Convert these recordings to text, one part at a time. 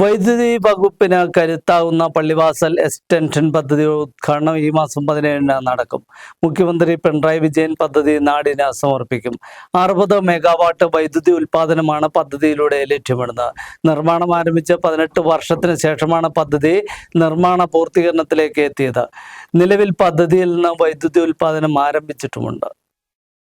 വൈദ്യുതി വകുപ്പിന് കരുത്താവുന്ന പള്ളിവാസൽ എക്സ്റ്റൻഷൻ പദ്ധതി ഉദ്ഘാടനം ഈ മാസം പതിനേഴിന് നടക്കും. മുഖ്യമന്ത്രി പിണറായി വിജയൻ പദ്ധതി നാടിന് സമർപ്പിക്കും. അറുപത് മെഗാവാട്ട് വൈദ്യുതി ഉൽപാദനമാണ് പദ്ധതിയിലൂടെ ലക്ഷ്യമിടുന്നത്. നിർമ്മാണം ആരംഭിച്ച് പതിനെട്ട് വർഷത്തിന് ശേഷമാണ് പദ്ധതി നിർമ്മാണ പൂർത്തീകരണത്തിലേക്ക് എത്തിയത്. നിലവിൽ പദ്ധതിയിൽ നിന്ന് വൈദ്യുതി ഉൽപാദനം ആരംഭിച്ചിട്ടുമുണ്ട്.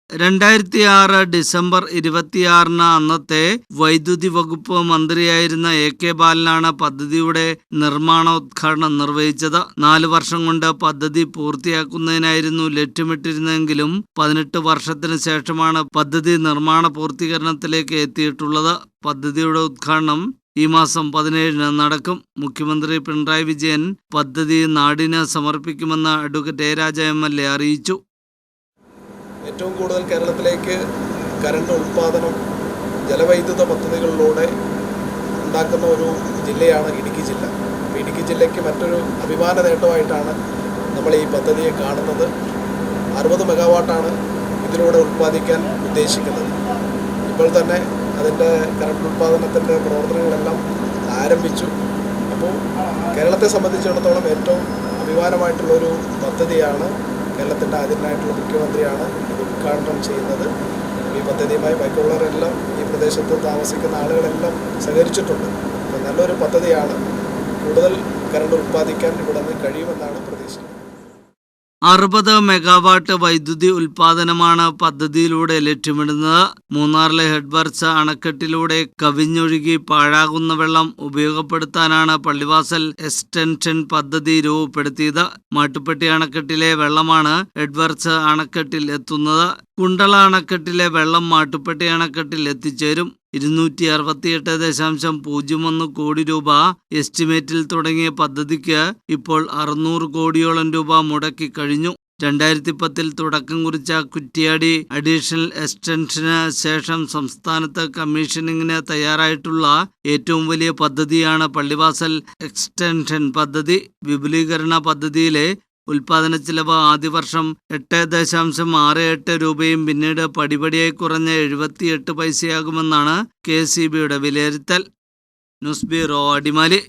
രണ്ടായിരത്തി ആറ് ഡിസംബർ ഇരുപത്തിയാറിന് അന്നത്തെ വൈദ്യുതി വകുപ്പ് മന്ത്രിയായിരുന്ന എ കെ ബാലനാണ് പദ്ധതിയുടെ നിർമ്മാണോദ്ഘാടനം നിർവഹിച്ചത്. നാല് വർഷം കൊണ്ട് പദ്ധതി പൂർത്തിയാക്കുന്നതിനായിരുന്നു ലക്ഷ്യമിട്ടിരുന്നെങ്കിലും പതിനെട്ട് വർഷത്തിന് ശേഷമാണ് പദ്ധതി നിർമ്മാണ പൂർത്തീകരണത്തിലേക്ക് എത്തിയിട്ടുള്ളത്. പദ്ധതിയുടെ ഉദ്ഘാടനം ഈ മാസം പതിനേഴിന് നടക്കും. മുഖ്യമന്ത്രി പിണറായി വിജയൻ പദ്ധതി നാടിന് സമർപ്പിക്കുമെന്ന് advocate A Raja M L A അറിയിച്ചു. ഏറ്റവും കൂടുതൽ കേരളത്തിലേക്ക് കരണ്ട് ഉൽപ്പാദനം ജലവൈദ്യുത പദ്ധതികളിലൂടെ ഉണ്ടാക്കുന്ന ഒരു ജില്ലയാണ് ഇടുക്കി ജില്ല. അപ്പോൾ ഇടുക്കി ജില്ലയ്ക്ക് മറ്റൊരു അഭിമാന നേട്ടമായിട്ടാണ് നമ്മൾ ഈ പദ്ധതിയെ കാണുന്നത്. അറുപത് മെഗാവാട്ടാണ് ഇതിലൂടെ ഉൽപ്പാദിക്കാൻ ഉദ്ദേശിക്കുന്നത്. ഇപ്പോൾ തന്നെ അതിന്റെ കറണ്ട് ഉൽപ്പാദനത്തിന്റെ പ്രവർത്തനങ്ങളെല്ലാം ആരംഭിച്ചു. അപ്പോൾ കേരളത്തെ സംബന്ധിച്ചിടത്തോളം ഏറ്റവും അഭിമാനമായിട്ടുള്ളൊരു പദ്ധതിയാണ് കേരളത്തിന്റെ ആദ്യമായിട്ടുള്ള മുഖ്യമന്ത്രിയാണ് ഇത് ഉദ്ഘാടനം ചെയ്യുന്നത്. ഈ പദ്ധതിയുമായി ബൈക്കുള്ളവരെല്ലാം ഈ പ്രദേശത്ത് താമസിക്കുന്ന ആളുകളെല്ലാം സഹകരിച്ചിട്ടുണ്ട്. നല്ലൊരു പദ്ധതിയാണ് കൂടുതൽ കറണ്ട് ഉൽപ്പാദിക്കാൻ ഇവിടെ നിന്ന് കഴിയുമെന്നാണ് പ്രതീക്ഷിക്കുന്നത്. അറുപത് മെഗാവാട്ട് വൈദ്യുതി ഉൽപാദനമാണ് പദ്ധതിയിലൂടെ ലക്ഷ്യമിടുന്നത്. മൂന്നാറിലെ ഹെഡ്വർക്സ് അണക്കെട്ടിലൂടെ കവിഞ്ഞൊഴുകി പാഴാകുന്ന വെള്ളം ഉപയോഗപ്പെടുത്താനാണ് പള്ളിവാസൽ എക്സ്റ്റൻഷൻ പദ്ധതി രൂപപ്പെടുത്തിയത്. മാട്ടുപ്പെട്ടി അണക്കെട്ടിലെ വെള്ളമാണ് ഹെഡ്വർക്സ് അണക്കെട്ടിൽ എത്തുന്നത്. കുണ്ടള അണക്കെട്ടിലെ വെള്ളം മാട്ടുപ്പെട്ടി അണക്കെട്ടിൽ എത്തിച്ചേരും. ഇരുന്നൂറ്റി അറുപത്തിയെട്ട് ദശാംശം പൂജ്യം ഒന്ന് കോടി രൂപ എസ്റ്റിമേറ്റിൽ തുടങ്ങിയ പദ്ധതിക്ക് ഇപ്പോൾ അറുന്നൂറ് കോടിയോളം രൂപ മുടക്കി കഴിഞ്ഞു. രണ്ടായിരത്തി പത്തിൽ തുടക്കം കുറിച്ച കുറ്റ്യാടി അഡീഷണൽ എക്സ്റ്റൻഷന് ശേഷം സംസ്ഥാനത്ത് കമ്മീഷനിങ്ങിന് തയ്യാറായിട്ടുള്ള ഏറ്റവും വലിയ പദ്ധതിയാണ് പള്ളിവാസൽ എക്സ്റ്റൻഷൻ പദ്ധതി. വിപുലീകരണ പദ്ധതിയിലെ ഉൽപാദന ചെലവ് ആദ്യ വർഷം എട്ട് ദശാംശം ആറ് എട്ട് രൂപയും പിന്നീട് പടിപടിയായി കുറഞ്ഞ എഴുപത്തിയെട്ട് പൈസയാകുമെന്നാണ് കെ സി ബിയുടെ വിലയിരുത്തൽ. News bureau Adimali.